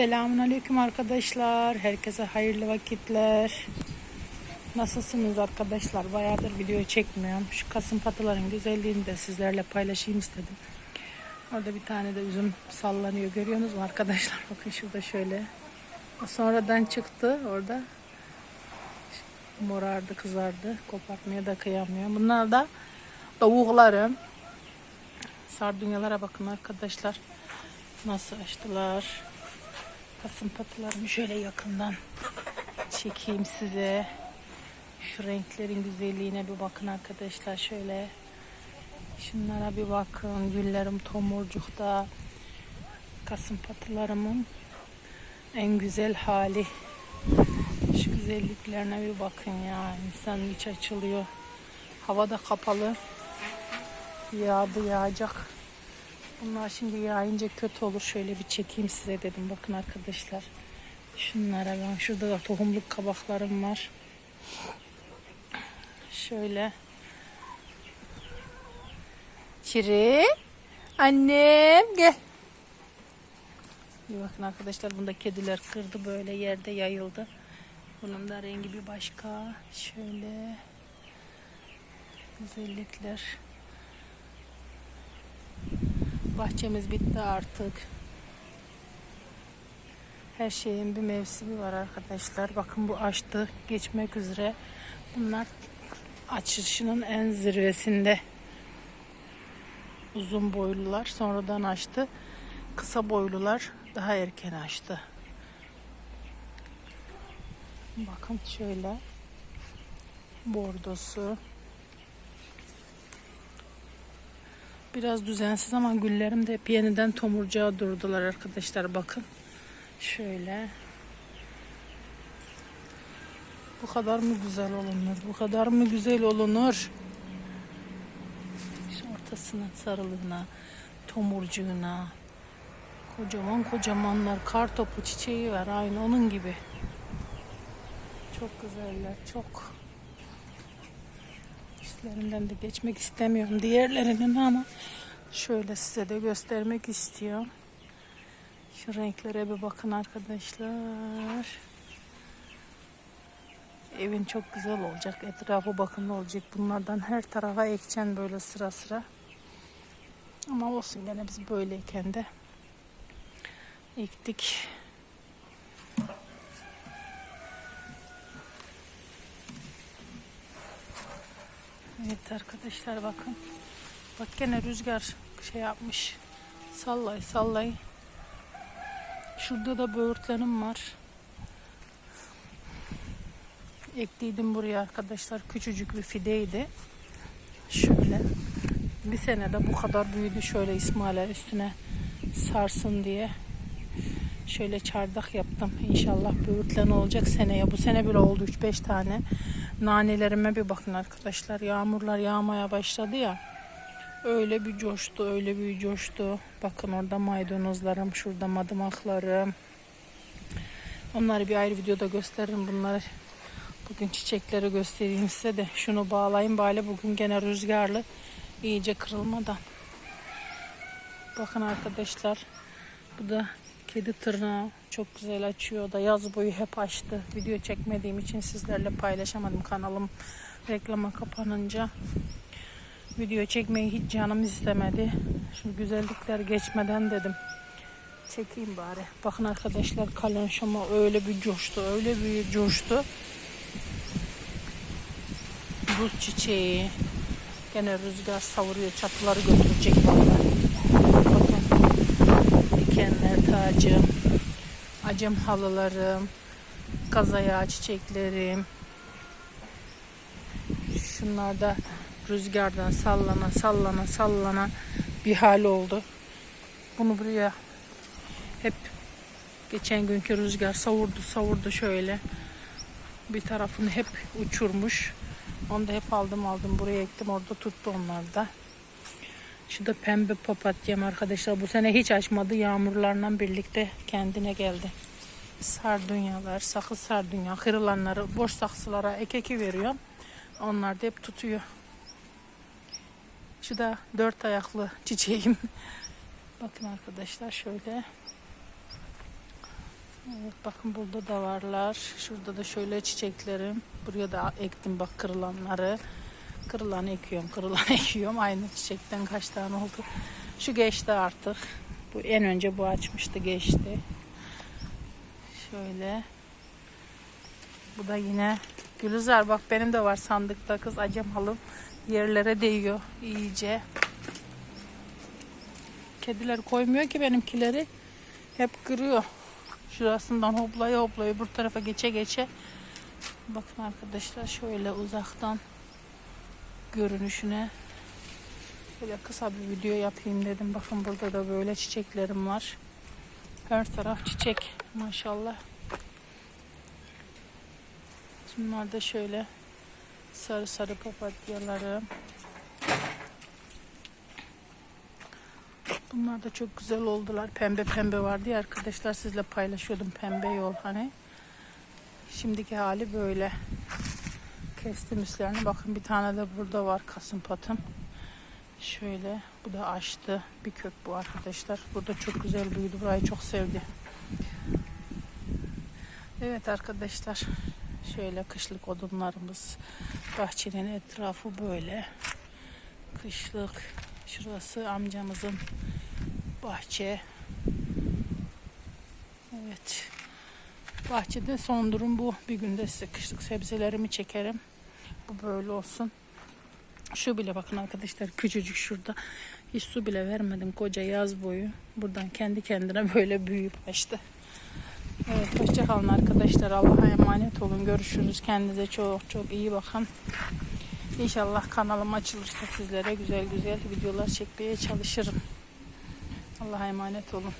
Selamun Aleyküm arkadaşlar. Herkese hayırlı vakitler. Nasılsınız arkadaşlar? Bayağıdır video çekmiyorum. Şu kasım patıların güzelliğini de sizlerle paylaşayım istedim. Orada bir tane de üzüm sallanıyor. Görüyorsunuz mu arkadaşlar? Bakın şurada şöyle. Sonradan çıktı orada. Morardı, kızardı. Kopartmaya da kıyamıyorum. Bunlar da tavuklarım. Sardunyalara bakın arkadaşlar. Nasıl açtılar. Kasım patılarımı şöyle yakından çekeyim size. Şu renklerin güzelliğine bir bakın arkadaşlar. Şöyle şunlara bir bakın. Güllerim tomurcukta. Kasım patılarımın en güzel hali. Şu güzelliklerine bir bakın ya. İnsan iç açılıyor. Hava da kapalı. Yağdı yağacak. Bunlar şimdi yağınca kötü olur. Şöyle bir çekeyim size dedim. Bakın arkadaşlar. Şunlara ben. Şurada da tohumluk kabaklarım var. Şöyle. Çiri. Annem gel. Bir bakın arkadaşlar bunda kediler kırdı böyle yerde yayıldı. Bunun da rengi bir başka. Şöyle. Güzellikler. Bahçemiz bitti artık. Her şeyin bir mevsimi var arkadaşlar. Bakın bu açtı. Geçmek üzere. Bunlar açışının en zirvesinde. Uzun boylular sonradan açtı. Kısa boylular daha erken açtı. Bakın şöyle. Bordosu. Biraz düzensiz ama güllerim de hep yeniden tomurcağa durdular arkadaşlar bakın. Şöyle. Bu kadar mı güzel olunur? Bu kadar mı güzel olunur? Şu ortasına sarılığına, tomurcuğuna. Kocaman kocamanlar kar topu çiçeği var aynı onun gibi. Çok güzeller çok. Üstlerinden de geçmek istemiyorum diğerlerinin ama şöyle size de göstermek istiyorum. Şu renklere bir bakın arkadaşlar. Evin çok güzel olacak. Etrafı bakımlı olacak. Bunlardan her tarafa ekeceksin böyle sıra sıra. Ama olsun gene biz böyleyken de ektik. Evet arkadaşlar bakın. Bak gene rüzgar şey yapmış. Sallay sallay. Şurada da böğürtlenim var. Ekliydim buraya arkadaşlar. Küçücük bir fideydi. Şöyle. Bir senede bu kadar büyüdü. Şöyle İsmail'e üstüne sarsın diye. Şöyle çardak yaptım. İnşallah böğürtlen olacak seneye. Bu sene bile oldu 3-5 tane. Nanelerime bir bakın arkadaşlar. Yağmurlar yağmaya başladı ya. Öyle bir coştu, öyle bir coştu. Bakın orada maydanozlarım, şurada madımaklarım. Onları bir ayrı videoda gösteririm. Bunları bugün çiçekleri göstereyim size de. Şunu bağlayayım bari bugün gene rüzgarlı. iyice kırılmadan. Bakın arkadaşlar. Bu da kedi tırnağı. Çok güzel açıyor da yaz boyu hep açtı. Video çekmediğim için sizlerle paylaşamadım kanalım reklama kapanınca video çekmeyi hiç canım istemedi. Şu güzellikler geçmeden dedim. Çekeyim bari. Bakın arkadaşlar kalanşama öyle bir coştu. Öyle bir coştu. Buz çiçeği. Gene rüzgar savuruyor. Çatıları götürecek vallahi. Bakın. Tacım. Acem halılarım. Kazayağı çiçeklerim. Şunlar da rüzgardan sallana sallana sallana bir hal oldu. Bunu buraya hep geçen günkü rüzgar savurdu savurdu şöyle. Bir tarafını hep uçurmuş. Onu da hep aldım aldım buraya ektim orada tuttu onlar da. Şu da pembe papatyam arkadaşlar. Bu sene hiç açmadı. Yağmurlarla birlikte kendine geldi. Sardunyalar, sakız sardunya, kırılanları boş saksılara ek eki veriyorum. Onlar da hep tutuyor. Şu da dört ayaklı çiçeğim. Bakın arkadaşlar şöyle. Evet bakın burada da varlar. Şurada da şöyle çiçeklerim. Buraya da ektim bak kırılanları. Kırılanı ekiyorum, kırılanı ekiyorum. Aynı çiçekten kaç tane oldu. Şu geçti artık. Bu en önce bu açmıştı geçti. Şöyle. Bu da yine Gülizar bak benim de var sandıkta kız acemalı. Yerlere değiyor iyice. Kediler koymuyor ki benimkileri. Hep kırıyor. Şurasından hoplaya hoplaya bu tarafa geçe geçe. Bakın arkadaşlar şöyle uzaktan görünüşüne böyle kısa bir video yapayım dedim. Bakın burada da böyle çiçeklerim var. Her taraf çiçek maşallah. Bunlar da şöyle sarı sarı papatyalarım. Bunlar da çok güzel oldular. Pembe pembe vardı ya arkadaşlar sizle paylaşıyordum pembe yol hani. Şimdiki hali böyle. Kestim üstlerini. Bakın bir tane de burada var kasım patım. Şöyle bu da açtı. Bir kök bu arkadaşlar. Burada çok güzel büyüdü. Burayı çok sevdi. Evet arkadaşlar. Şöyle kışlık odunlarımız. Bahçenin etrafı böyle. Kışlık. Şurası amcamızın bahçe. Evet. Bahçede son durum bu. Bir günde size kışlık sebzelerimi çekerim. Bu böyle olsun. Şu bile bakın arkadaşlar küçücük şurada. Hiç su bile vermedim koca yaz boyu. Buradan kendi kendine böyle büyüyüp açtı. Evet hoşçakalın arkadaşlar. Allah'a emanet olun. Görüşürüz. Kendinize çok çok iyi bakın. İnşallah kanalım açılırsa sizlere güzel güzel videolar çekmeye çalışırım. Allah'a emanet olun.